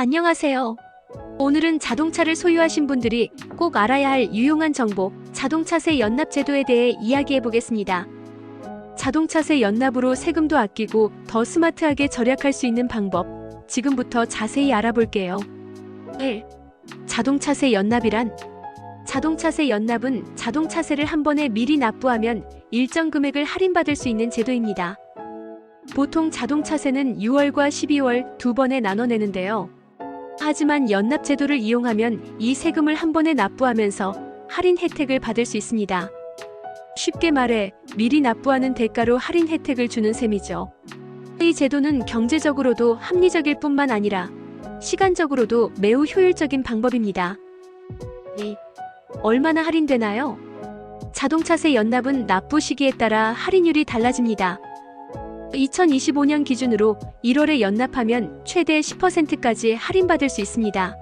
안녕하세요. 오늘은 자동차를 소유하신 분들이 꼭 알아야 할 유용한 정보, 자동차세 연납 제도에 대해 이야기해 보겠습니다. 자동차세 연납으로 세금도 아끼고 더 스마트하게 절약할 수 있는 방법, 지금부터 자세히 알아볼게요. 1. 자동차세 연납이란 자동차세 연납은 자동차세를 한 번에 미리 납부하면 일정 금액을 할인받을 수 있는 제도입니다. 보통 자동차세는 6월과 12월 두 번에 나눠 내는데요. 하지만 연납 제도를 이용하면 이 세금을 한 번에 납부하면서 할인 혜택을 받을 수 있습니다. 쉽게 말해 미리 납부하는 대가로 할인 혜택을 주는 셈이죠. 이 제도는 경제적으로도 합리적일 뿐만 아니라 시간적으로도 매우 효율적인 방법입니다. 2. 얼마나 할인되나요? 자동차세 연납은 납부 시기에 따라 할인율이 달라집니다. 2025년 기준으로 1월에 연납하면 최대 10%까지 할인받을 수 있습니다.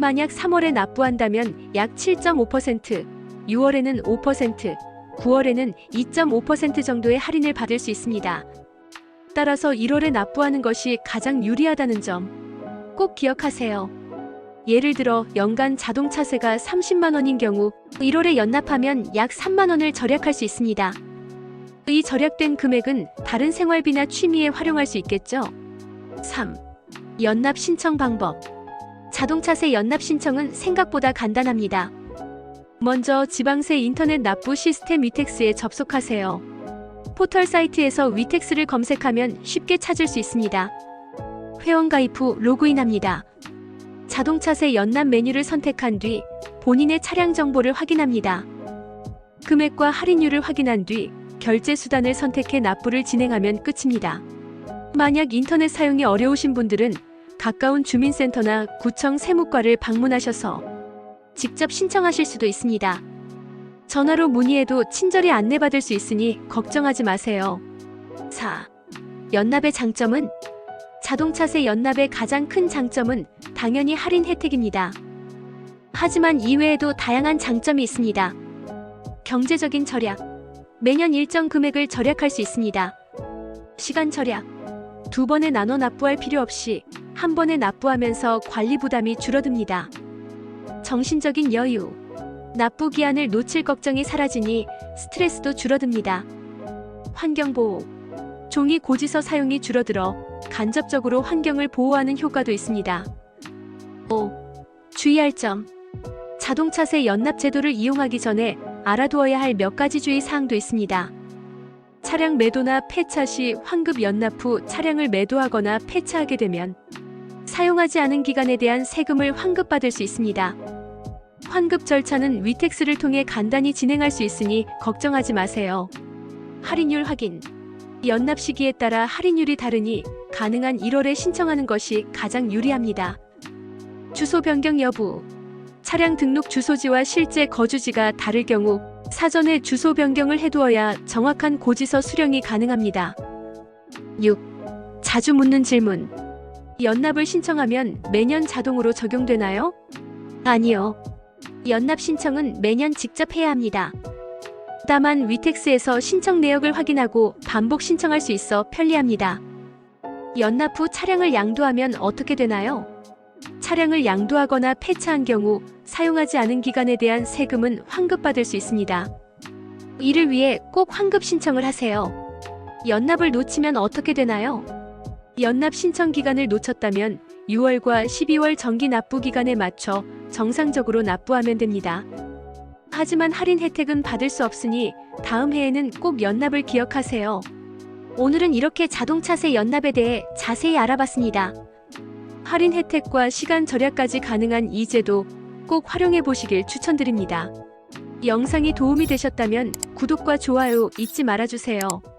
만약 3월에 납부한다면 약 7.5%, 6월에는 5%, 9월에는 2.5% 정도의 할인을 받을 수 있습니다. 따라서 1월에 납부하는 것이 가장 유리하다는 점 꼭 기억하세요. 예를 들어 연간 자동차세가 30만 원인 경우 1월에 연납하면 약 3만 원을 절약할 수 있습니다. 이 절약된 금액은 다른 생활비나 취미에 활용할 수 있겠죠. 3. 연납 신청 방법. 자동차세 연납 신청은 생각보다 간단합니다. 먼저 지방세 인터넷 납부 시스템 위텍스에 접속하세요. 포털 사이트에서 위텍스를 검색하면 쉽게 찾을 수 있습니다. 회원 가입 후 로그인합니다. 자동차세 연납 메뉴를 선택한 뒤 본인의 차량 정보를 확인합니다. 금액과 할인율을 확인한 뒤 결제 수단을 선택해 납부를 진행하면 끝입니다. 만약 인터넷 사용이 어려우신 분들은 가까운 주민센터나 구청 세무과를 방문하셔서 직접 신청하실 수도 있습니다. 전화로 문의해도 친절히 안내받을 수 있으니 걱정하지 마세요. 4. 연납의 장점은 자동차세 연납의 가장 큰 장점은 당연히 할인 혜택입니다. 하지만 이외에도 다양한 장점이 있습니다. 경제적인 절약. 매년 일정 금액을 절약할 수 있습니다. 시간 절약. 두 번에 나눠 납부할 필요 없이 한 번에 납부하면서 관리 부담이 줄어듭니다. 정신적인 여유. 납부 기한을 놓칠 걱정이 사라지니 스트레스도 줄어듭니다. 환경보호. 종이 고지서 사용이 줄어들어 간접적으로 환경을 보호하는 효과도 있습니다. 5. 주의할 점. 자동차세 연납 제도를 이용하기 전에 알아두어야 할 몇 가지 주의 사항도 있습니다. 차량 매도나 폐차 시 환급 연납 후 차량을 매도하거나 폐차하게 되면 사용하지 않은 기간에 대한 세금을 환급받을 수 있습니다. 환급 절차는 위텍스를 통해 간단히 진행할 수 있으니 걱정하지 마세요. 할인율 확인. 연납 시기에 따라 할인율이 다르니 가능한 1월에 신청하는 것이 가장 유리합니다. 주소 변경 여부. 차량 등록 주소지와 실제 거주지가 다를 경우 사전에 주소 변경을 해두어야 정확한 고지서 수령이 가능합니다. 6. 자주 묻는 질문. 연납을 신청하면 매년 자동으로 적용되나요? 아니요. 연납 신청은 매년 직접 해야 합니다. 다만 위텍스에서 신청 내역을 확인하고 반복 신청할 수 있어 편리합니다. 연납 후 차량을 양도하면 어떻게 되나요? 차량을 양도하거나 폐차한 경우 사용하지 않은 기간에 대한 세금은 환급받을 수 있습니다. 이를 위해 꼭 환급 신청을 하세요. 연납을 놓치면 어떻게 되나요? 연납 신청 기간을 놓쳤다면 6월과 12월 정기 납부 기간에 맞춰 정상적으로 납부하면 됩니다. 하지만 할인 혜택은 받을 수 없으니 다음 해에는 꼭 연납을 기억하세요. 오늘은 이렇게 자동차세 연납에 대해 자세히 알아봤습니다. 할인 혜택과 시간 절약까지 가능한 이 제도 꼭 활용해 보시길 추천드립니다. 영상이 도움이 되셨다면 구독과 좋아요 잊지 말아주세요.